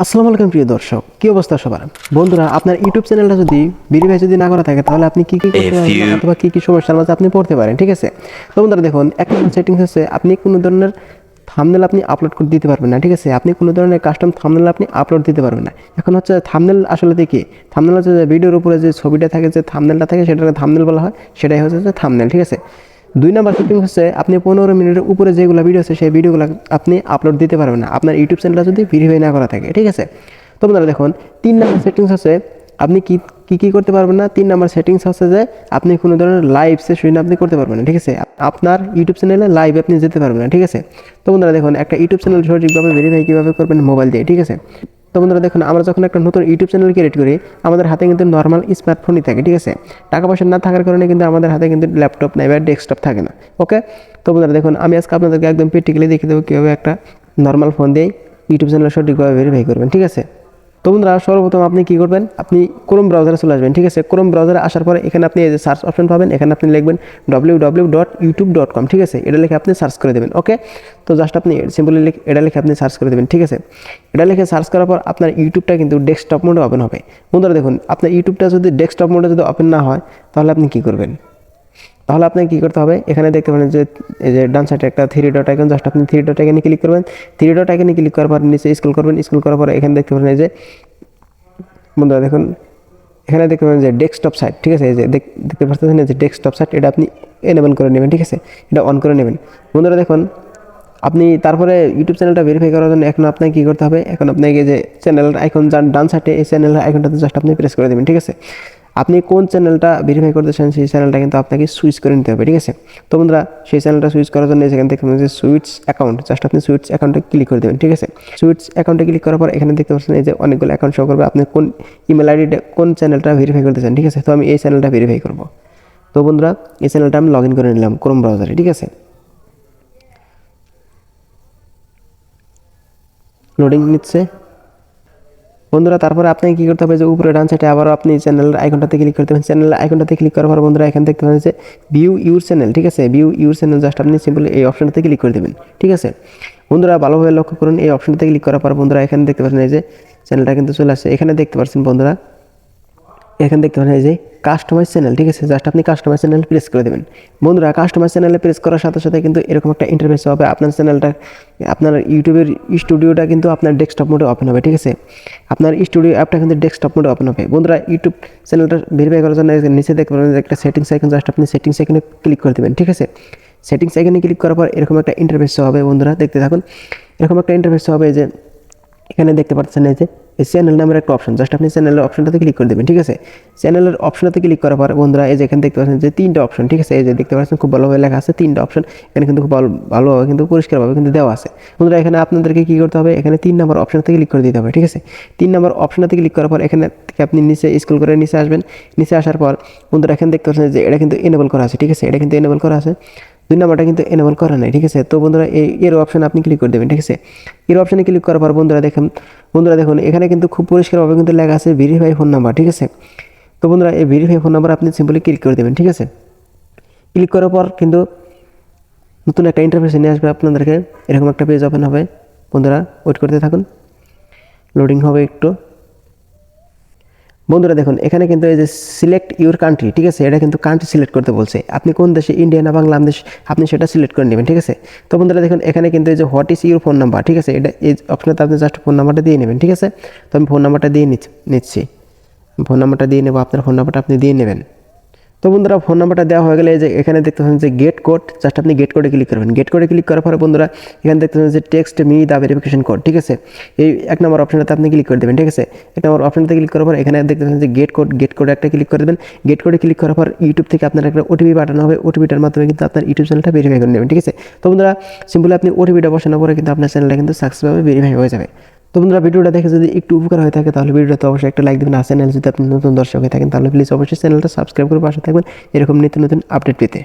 আসসালামু আলাইকুম প্রিয় দর্শক কি অবস্থা সবার? বন্ধুরা আপনার ইউটিউব চ্যানেলটা যদি ভেরিফাই যদি না করা থাকে তাহলে আপনি কি কি অথবা কি কি সমস্যার মাঝে আপনি পড়তে পারেন ঠিক আছে? তো বন্ধুরা দেখুন এক নম্বর সেটিংস হচ্ছে আপনি কোনো ধরনের থামনেল আপনি আপলোড করে দিতে পারবেন না ঠিক আছে? আপনি কোনো ধরনের কাস্টম থামনেল আপনি আপলোড দিতে পারবেন না। এখন হচ্ছে থামনেল আসলে দেখি থামনেল হচ্ছে যে ভিডিওর উপরে যে ছবিটা থাকে যে থামনেলটা থাকে সেটাকে থামনেল বলা হয় সেটাই হচ্ছে যে থামনেল ঠিক আছে? দুই নাম্বার সেটিং হচ্ছে, আপনি পনেরো মিনিটের উপরে যেগুলো ভিডিও আছে, সেই ভিডিওগুলো আপনি আপলোড দিতে পারবেন না। আপনার ইউটিউব চ্যানেলটা যদি ভেরিফাই না করা থাকে, ঠিক আছে? তো বন্ধুরা, দেখুন, তিন নাম্বার সেটিংস হচ্ছে, আপনি কি কি কি করতে পারবেন না? তিন নাম্বার সেটিংস হচ্ছে যে, আপনি কোনো ধরনের লাইভ সেশন আপনি করতে পারবেন না, ঠিক আছে? আপনার ইউটিউব চ্যানেলে লাইভ আপনি যেতে পারবেন না, ঠিক আছে? তো বন্ধুরা, দেখুন, একটা ইউটিউব চ্যানেল সঠিকভাবে ভেরিফাই কীভাবে করবেন মোবাইল দিয়ে, ঠিক আছে? তো বন্ধুরা দেখুন, আমরা যখন একটা নতুন ইউটিউব চ্যানেল ক্রিয়েট করি, আমাদের হাতে কিন্তু নর্মাল স্মার্টফোনই থাকে, ঠিক আছে? টাকা পয়সা না থাকার কারণে কিন্তু আমাদের হাতে কিন্তু ল্যাপটপ নাই বা ডেস্কটপ থাকে না ওকে তো বন্ধুরা দেখুন, আমি আজকে আপনাদেরকে একদম প্র্যাকটিক্যালি দেখিয়ে দেবো কীভাবে একটা নর্মাল ফোন দিয়ে ইউটিউব চ্যানেল সঠিকভাবে ভেরিফাই করবেন, ঠিক আছে? তো বন্ধুরা, সর্বপ্রথম আপনি কি করবেন? আপনি ক্রোম ব্রাউজারে চলে আসবেন, ঠিক আছে? ক্রোম ব্রাউজারে আসার পরে এখানে আপনি এই যে সার্চ অপশন পাবেন, এখানে আপনি লিখবেন W W dot YouTube dot com ঠিক আছে? এটা লিখে আপনি সার্চ করে দেবেন ওকে তো জাস্ট আপনি সিম্পলি লিখে, এটা লিখে আপনি সার্চ করে দেবেন, ঠিক আছে? এটা লিখে সার্চ করার পর আপনার ইউটিউবটা কিন্তু ডেস্কটপ মোডে ওপেন হবে। বন্ধুরা দেখুন, আপনার ইউটিউবটা যদি ডেস্কটপ মোডে যদি ওপেন না হয়, তাহলে আপনি কি করবেন? তাহলে আপনাকে কী করতে হবে? এখানে দেখতে পারেন যে, এই যে ডান সাইডে একটা থ্রি ডট আইকন জাস্ট আপনি থ্রি ডট আইকনে ক্লিক করবেন। থ্রি ডট আইকনে ক্লিক করার পর নিচে স্ক্রল করবেন। স্ক্রল করার পর এখানে দেখতে পারেন এই যে, বন্ধুরা দেখুন, এখানে দেখতে পাবেন যে ডেস্কটপ সাইট ঠিক আছে? যে দেখতে পাচ্ছেন যে ডেস্কটপ সাইট এটা আপনি এনেবল করে নেবেন, ঠিক আছে? এটা অন করে নেবেন। বন্ধুরা দেখুন, আপনি তারপরে ইউটিউব চ্যানেলটা ভেরিফাই করার জন্য এখন আপনাকে কী করতে হবে? এখন আপনাকে যে চ্যানেলের আইকন যান, ডান সাইডে এই চ্যানেলের আইকনটাতে জাস্ট আপনি প্রেস করে দেবেন, ঠিক আছে? আপনি কোন চ্যানেলটা ভেরিফাই করতে চান, সেই চ্যানেলটা কিন্তু আপনাকে সুইচ করে নিতে হবে, ঠিক আছে? তো বন্ধুরা, সেই চ্যানেলটা সুইচ করার জন্য সেখান থেকে যে সুইটস অ্যাকাউন্ট জাস্ট আপনি সুইটস অ্যাকাউন্টে ক্লিক করে দেবেন, ঠিক আছে? সুইটস অ্যাকাউন্টে ক্লিক করার পর এখানে দেখতে পাচ্ছেন এই যে অনেকগুলো অ্যাকাউন্ট শো করবে, আপনি কোন ইমেল আইডিটা কোন চ্যানেলটা ভেরিফাই করতে চান, ঠিক আছে? তো আমি এই চ্যানেলটা ভেরিফাই করব। তো বন্ধুরা, এই চ্যানেলটা আমি লগ ইন করে নিলাম ক্রোম ব্রাউজারে ঠিক আছে? লোডিং নিচ্ছে। বন্ধুরা, তারপরে আপনাকে কী করতে হবে যে উপরে ডান সাইডে আবারও আপনি চ্যানেলের আইকনটাতে ক্লিক করতে পারেন চ্যানেলের আইকনটাতে ক্লিক করার পর বন্ধুরা, এখানে দেখতে পারেন যে ভিউ ইউর চ্যানেল ঠিক আছে? ভিউ ইউর চ্যানেল জাস্ট আপনি সিম্পলি এই অপশনটাতে ক্লিক করে দেবেন, ঠিক আছে? বন্ধুরা, ভালোভাবে লক্ষ্য করুন, এই অপশনটাতে ক্লিক করার পর বন্ধুরা, এখানে দেখতে পাচ্ছেন এই যে চ্যানেলটা কিন্তু চলে আসছে। এখানে দেখতে পাচ্ছেন বন্ধুরা এখানে দেখতে পারেন, এই যে কাস্টমাইজ চ্যানেল ঠিক আছে? জাস্ট আপনি কাস্টমাইজ চ্যানেল প্রেস করে দেবেন। বন্ধুরা কাস্টমাইজ চ্যানেলে প্রেস করার সাথে সাথে কিন্তু এরকম একটা ইন্টারফেস হবে। আপনার চ্যানেলটা আপনার ইউটিউবের স্টুডিওটা কিন্তু আপনার ডেস্কটপ মোডে ওপেন হবে, ঠিক আছে? আপনার স্টুডিও অ্যাপটা কিন্তু ডেস্কটপ মোডে ওপেন হবে। বন্ধুরা ইউটিউব চ্যানেলটা ভেরিফাই করার জন্য নিচে দেখতে একটা সেটিংস আইকন জাস্ট আপনি সেটিংস আইকনে ক্লিক করে দেবেন, ঠিক আছে? সেটিংস আইকনে ক্লিক করার পর এরকম একটা ইন্টারফেস হবে, বন্ধুরা, দেখতে থাকুন। এরকম একটা ইন্টারফেস হবে যে, এখানে দেখতে পাচ্ছেন এই যে এই চ্যানেল নামের একটা অপশন জাস্ট আপনি চ্যানেলের অপশনটাতে ক্লিক করে দেবেন, ঠিক আছে? চ্যানেলের অপশনটাতে ক্লিক করার পর বন্ধুরা, এই যে এখানে দেখতে পাচ্ছেন যে তিনটা অপশন ঠিক আছে? এই যে দেখতে পাচ্ছেন, খুব ভালোভাবে লেখা আছে তিনটা অপশন এখানে কিন্তু খুব ভালো, ভালোভাবে কিন্তু পরিষ্কারভাবে কিন্তু দেওয়া আছে। বন্ধুরা, এখানে আপনাদেরকে কী করতে হবে? এখানে তিন নম্বর অপশনটাতে ক্লিক করে দিতে হবে, ঠিক আছে? তিন নম্বর অপশনটাতে ক্লিক করার পর এখানে থেকে আপনি নিচে স্কুল করে নিচে আসবেন। নিচে আসার পর বন্ধুরা, এখানে দেখতে পাচ্ছেন যে এটা কিন্তু এনেবল করা আছে, ঠিক আছে? এটা কিন্তু এনেবল করা আছে। দুই নাম্বারটা কিন্তু এনেবল করা নাই, ঠিক আছে? তো বন্ধুরা, এই এর অপশন আপনি ক্লিক করে দেবেন, ঠিক আছে? এর অপশনে ক্লিক করার পর বন্ধুরা, দেখেন বন্ধুরা দেখুন, এখানে কিন্তু খুব পরিষ্কারভাবে কিন্তু লেখা আছে ভেরিফাই ফোন নাম্বার ঠিক আছে? তো বন্ধুরা, এই ভেরিফাই ফোন নাম্বার আপনি সিম্পলি ক্লিক করে দেবেন, ঠিক আছে? ক্লিক করার পর কিন্তু নতুন একটা ইন্টারফেস নিয়ে আসবে আপনাদেরকে, এরকম একটা পেজ ওপেন হবে। বন্ধুরা ওয়েট করতে থাকুন। লোডিং হবে একটু। বন্ধুরা দেখুন, এখানে কিন্তু এই যে সিলেক্ট ইউর কান্ট্রি ঠিক আছে? এটা কিন্তু কান্ট্রি সিলেক্ট করতে বলছে। আপনি কোন দেশে ইন্ডিয়া না বাংলাদেশ আপনি সেটা সিলেক্ট করে নেবেন, ঠিক আছে? তো বন্ধুরা দেখুন, এখানে কিন্তু এই যে what is your phone number ঠিক আছে? এটা এই অপশনটা আপনি জাস্ট ফোন নাম্বারটা দিয়ে নেবেন, ঠিক আছে? তো আমি ফোন নাম্বারটা দিয়ে নিচ্ছি ফোন নাম্বারটা দিয়ে নেব, আপনার ফোন নাম্বারটা আপনি দিয়ে নেবেন। তো বন্ধুরা ফোন নাম্বারটা দেওয়া হয়ে গেলে যে এখানে দেখতে পাচ্ছেন যে গেট কোড জাস্ট আপনি গেট কোডে ক্লিক করবেন। গেট কোডে ক্লিক করার পরে বন্ধুরা, এখানে দেখতে যে text me the verification code ঠিক আছে? এই এক নম্বর অপশনটাতে আপনি ক্লিক করে দেবেন, ঠিক আছে? এক নম্বর অপশনটাতে ক্লিক করার পর এখানে দেখতে যে গেট কোড গেট কোডে একটা ক্লিক করে দেবেন। গেট কোডে ক্লিক করার পর ইউটিউব থেকে আপনার একটা ওটিপি পাঠানো হবে। ওটিপিটার মাধ্যমে কিন্তু আপনার ইউটিউব চ্যানেলটা ভেরিফাই করে নেবেন, ঠিক আছে? তো বন্ধুরা সিম্পলি আপনি ওটিপিটা বসানোর পরে কিন্তু আপনার চ্যানেলটা কিন্তু সাকসেসভাবে ভেরিফাই হয়ে যাবে। তো বন্ধুরা, ভিডিওটা দেখে যদি একটু উপকার হয়ে থাকে তাহলে ভিডিওটা অবশ্যই একটা লাইক দেবেন। আর চ্যানেল যদি আপনি নতুন দর্শক হয়ে থাকেন তাহলে প্লিজ অবশ্যই চ্যানেলটা সাবস্ক্রাইব করে পাশে থাকবেন। এরকম নিত্য নতুন আপডেট পেতে।